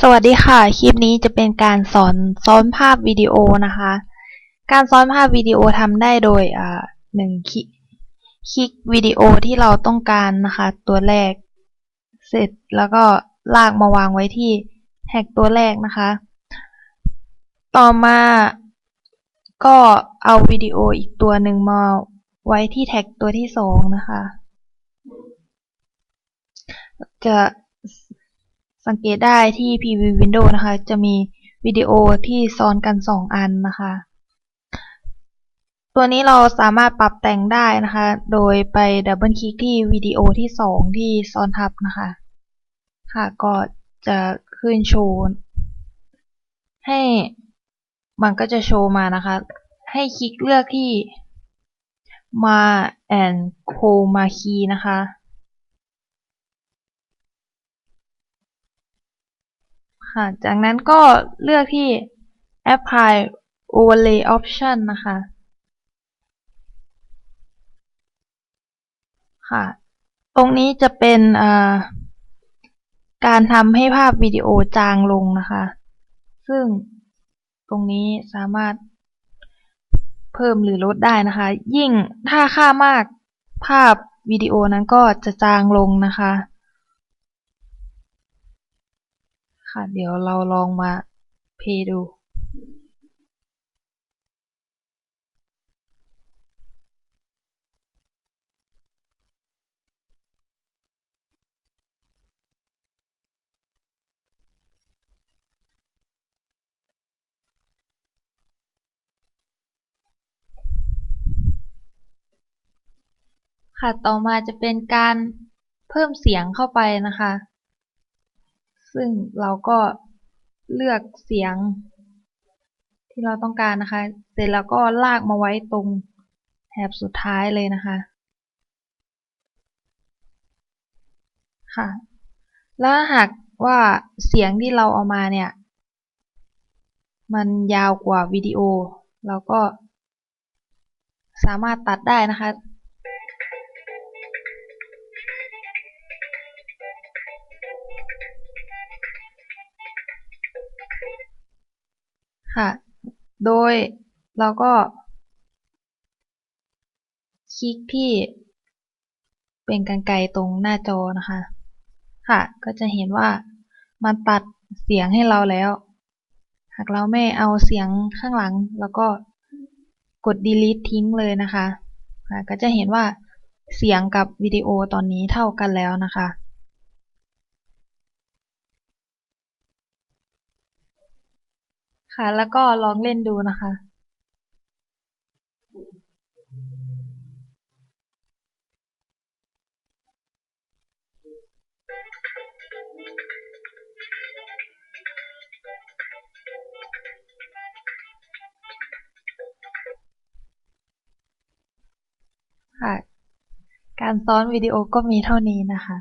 สวัสดีค่ะ คลิปนี้จะเป็นการสอนซ้อนภาพวิดีโอนะคะ การซ้อนภาพวิดีโอทำได้โดยอ่าหนึ่งคลิกคลิกวิดีโอที่เราต้องการนะคะ ตัวแรก เสร็จแล้วก็ลากมาวางไว้ที่แท็กตัวแรกนะคะ ต่อมาก็เอาวิดีโออีกตัวหนึ่งมาไว้ที่แท็กตัวที่สองนะคะ จะ สังเกตได้ที่ Preview Window นะคะ จะมีวิดีโอที่ซ้อนกัน 2 อันนะคะ ตัวนี้เราสามารถปรับแต่งได้นะคะ โดยไปดับเบิลคลิกที่วิดีโอที่ 2 ที่ซ้อนทับนะคะ ค่ะก็จะขึ้นโชว์ให้มันก็จะโชว์มานะคะ ให้คลิกเลือกที่มา and chroma key นะคะ ค่ะ จากนั้นก็เลือกที่ apply overlay option นะคะ ค่ะ ตรงนี้จะเป็นการทำให้ภาพวิดีโอจางลงนะคะ ซึ่งตรงนี้สามารถเพิ่มหรือลดได้นะคะ ยิ่งถ้าค่ามากภาพวิดีโอนั้นก็จะจางลงนะคะ ค่ะ เดี๋ยวเราลองมาเพย์ดูค่ะ ต่อมาจะเป็นการเพิ่มเสียงเข้าไปนะคะ ซึ่งเราก็เลือกเสียง ที่เราต้องการนะคะ เสร็จแล้วก็ลากมาไว้ตรงแถบสุดท้ายเลยนะคะ ค่ะ แล้วหากว่าเสียงที่เราเอามาเนี่ย มันยาวกว่าวิดีโอ เราก็สามารถตัดได้นะคะ ค่ะ โดยเราก็ คลิกที่ เป็นกรรไกรตรงหน้าจอนะคะ ค่ะ ก็จะเห็นว่ามันตัดเสียงให้เราแล้ว หากเราไม่เอาเสียงข้างหลัง แล้วก็กด delete ทิ้งเลยนะคะค่ะก็จะเห็นว่าเสียงกับวิดีโอตอนนี้เท่ากันแล้วนะคะ ค่ะ แล้วก็ลองเล่นดูนะคะ ค่ะ การซ้อนวิดีโอก็มีเท่านี้นะคะ